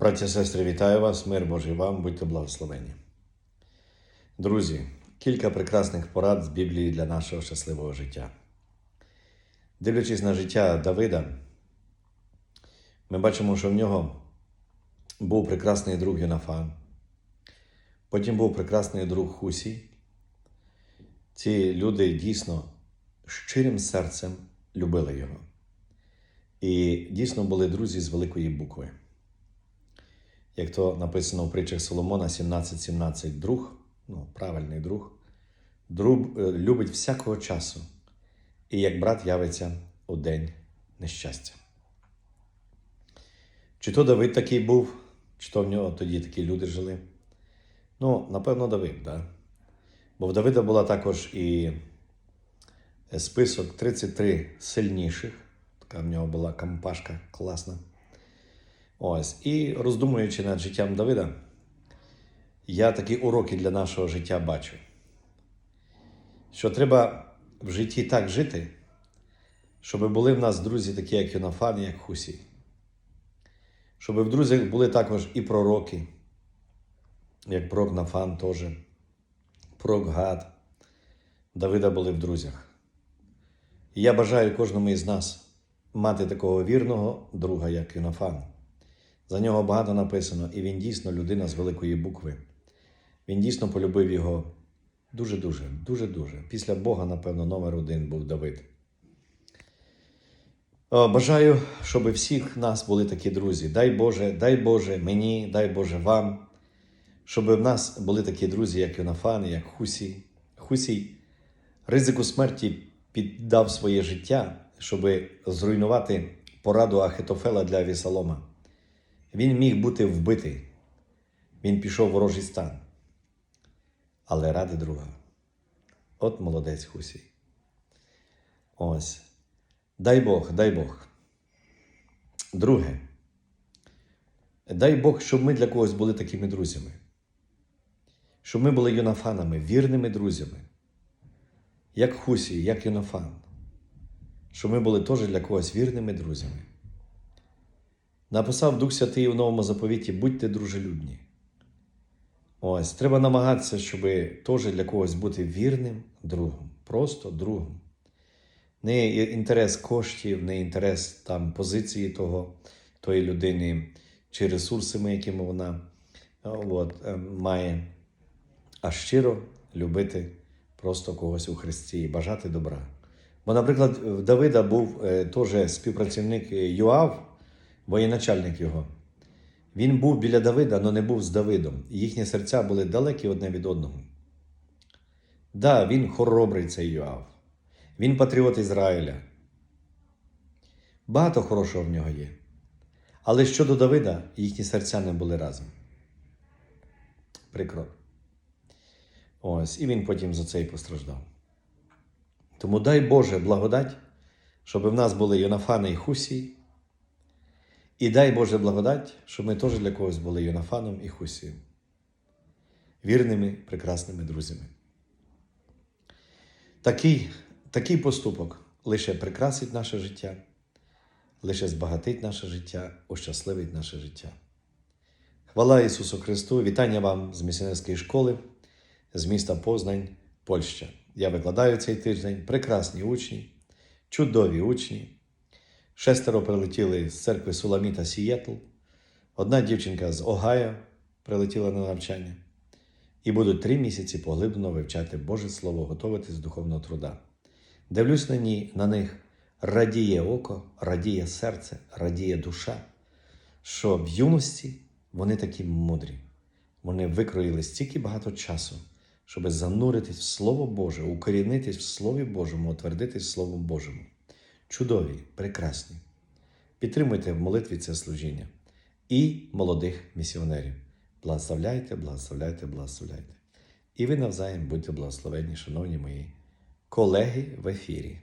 Браття і сестри, вітаю вас, мир Божий вам, будьте благословені. Друзі, кілька прекрасних порад з Біблії для нашого щасливого життя. Дивлячись на життя Давида, ми бачимо, що в нього був прекрасний друг Юнафан, потім був прекрасний друг Хусій. Ці люди дійсно щирим серцем любили його. І дійсно були друзі з великої букви. Як то написано в притчах Соломона 17.17, друг, ну, правильний друг, друг е, любить всякого часу, і як брат явиться у день нещастя. Чи то Давид такий був, чи то в нього тоді такі люди жили? Ну, напевно, Давид, да? Бо в Давида була також і список 33 сильніших. Така в нього була кампашка класна. Ось. І роздумуючи над життям Давида, я такі уроки для нашого життя бачу. Що треба в житті так жити, щоб були в нас друзі, такі, як Йонафан, як Хусій. Щоб в друзях були також і пророки, як пророк Нафан теж, пророк Гад. Давида були в друзях. І я бажаю кожному із нас мати такого вірного друга, як Юнафан. За нього багато написано, і він дійсно людина з великої букви. Він дійсно полюбив його дуже-дуже, дуже-дуже. Після Бога, напевно, номер один був Давид. Бажаю, щоб всіх нас були такі друзі. Дай Боже, дай Боже мені, дай Боже вам, щоб в нас були такі друзі, як Юнафан, як Хусій. Хусій ризику смерті піддав своє життя, щоб зруйнувати пораду Ахитофела для Вісалома. Він міг бути вбитий. Він пішов в ворожий стан. Але ради друга. От молодець Хусій. Ось. Дай Бог, дай Бог. Друге. Дай Бог, щоб ми для когось були такими друзями. Щоб ми були юнафанами, вірними друзями. Як Хусій, як Юнафан. Щоб ми були теж для когось вірними друзями. Написав Дух Святий у новому заповіті: будьте дружелюбні. Ось, треба намагатися, щоб теж для когось бути вірним другом, просто другом. Не інтерес коштів, не інтерес там, позиції того, тої людини чи ресурсами, якими вона от, має, а щиро любити просто когось у Христі і бажати добра. Бо, наприклад, в Давида був е, теж співпрацівник Юав воєначальник його. Він був біля Давида, але не був з Давидом. І їхні серця були далекі одне від одного. Да, він хоробрий цей Йоав. Він патріот Ізраїля. Багато хорошого в нього є. Але щодо Давида, їхні серця не були разом. Прикро. Ось, і він потім за це і постраждав. Тому дай Боже благодать, щоб в нас були Йонафани і Хусій, і дай Боже благодать, щоб ми теж для когось були Йонафаном і Хусієм, вірними, прекрасними друзями. Такий, такий поступок лише прикрасить наше життя, лише збагатить наше життя, ощасливить наше життя. Хвала Ісусу Христу! Вітання вам з місіонерської школи, з міста Познань, Польща. Я викладаю цей тиждень прекрасні учні, чудові учні. Шестеро прилетіли з церкви Суламіта Сієтл. Одна дівчинка з Огайо прилетіла на навчання. І будуть три місяці поглиблено вивчати Боже Слово, готуватись з духовного труда. Дивлюсь на, ні, на них, радіє око, радіє серце, радіє душа, що в юності вони такі мудрі. Вони викроїли стільки багато часу, щоб зануритись в Слово Боже, укорінитись в Слові Божому, утвердитись Словом Божому чудові, прекрасні. Підтримуйте в молитві це служіння і молодих місіонерів. Благословляйте, благословляйте, благословляйте. І ви навзаєм будьте благословені, шановні мої колеги в ефірі.